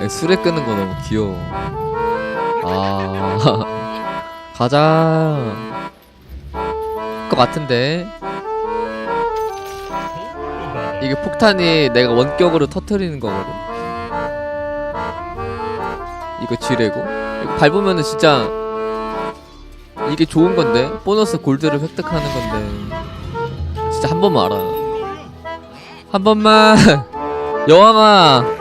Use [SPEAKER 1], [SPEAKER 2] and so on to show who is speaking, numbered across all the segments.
[SPEAKER 1] 아니, 술에 끄는 거 너무 귀여워. 아, 가자. 것 같은데. 이게 폭탄이 내가 원격으로 터트리는 거거든. 이거 쥐래고. 이거 밟으면은 진짜 이게 좋은 건데 보너스 골드를 획득하는 건데 진짜 한 번만 알아. 한 번만 여왕아.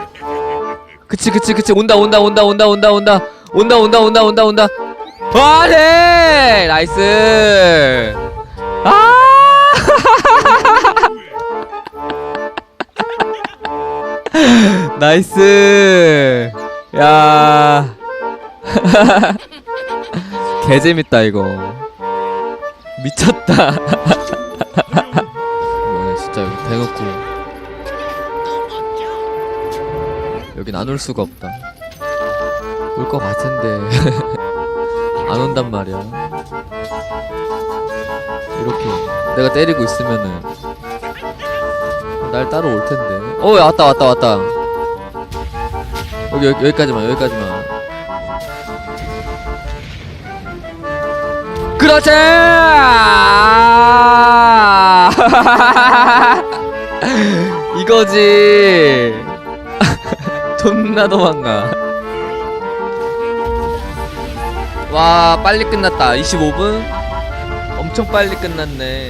[SPEAKER 1] 그치 그치 그치 온다 온다 온다 온다 온다 온다 온다 온다 온다 온다 온다. 와 네! 나이스. 아! 나이스. 야. 개 재밌다 이거. 미쳤다. 이거 진짜 여기 대놓고 여긴 안 올 수가 없다. 올 것 같은데 안 온단 말이야. 이렇게 내가 때리고 있으면은 날 따로 올 텐데. 어 왔다 왔다 왔다. 여기, 여기 여기까지만 여기까지만. 그렇지! 이거지. 존나 도망가. 와, 빨리 끝났다. 25분? 엄청 빨리 끝났네.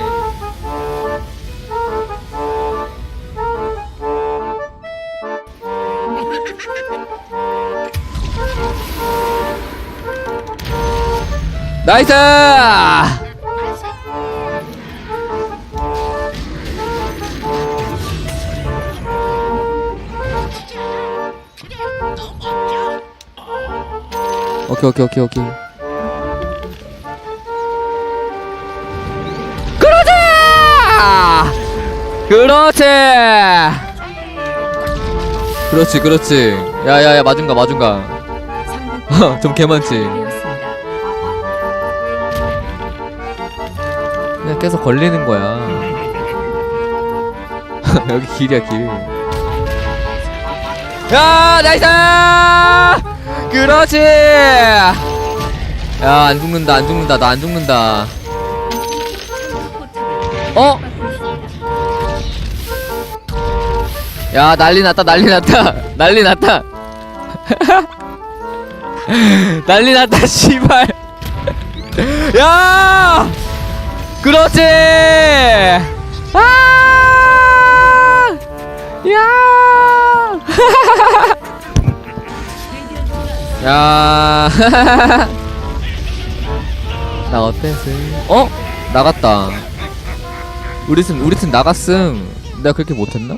[SPEAKER 1] 나이스! 오케이 오케이 오케이 오케이. 그렇지! 그렇지 그렇지. 야야야 맞은가 맞은가. 좀 개많지 그냥 계속 걸리는 거야. 여기 길이야 길 야, 나이스! 그렇지! 야, 안 죽는다, 안 죽는다, 나 안 죽는다. 어? 야, 난리 났다, 난리 났다, 난리 났다. 난리 났다, 씨발. 야! 그렇지! 야. 나 어땠음? 어? 나갔다. 우리 팀 우리 팀 나갔음. 내가 그렇게 못했나?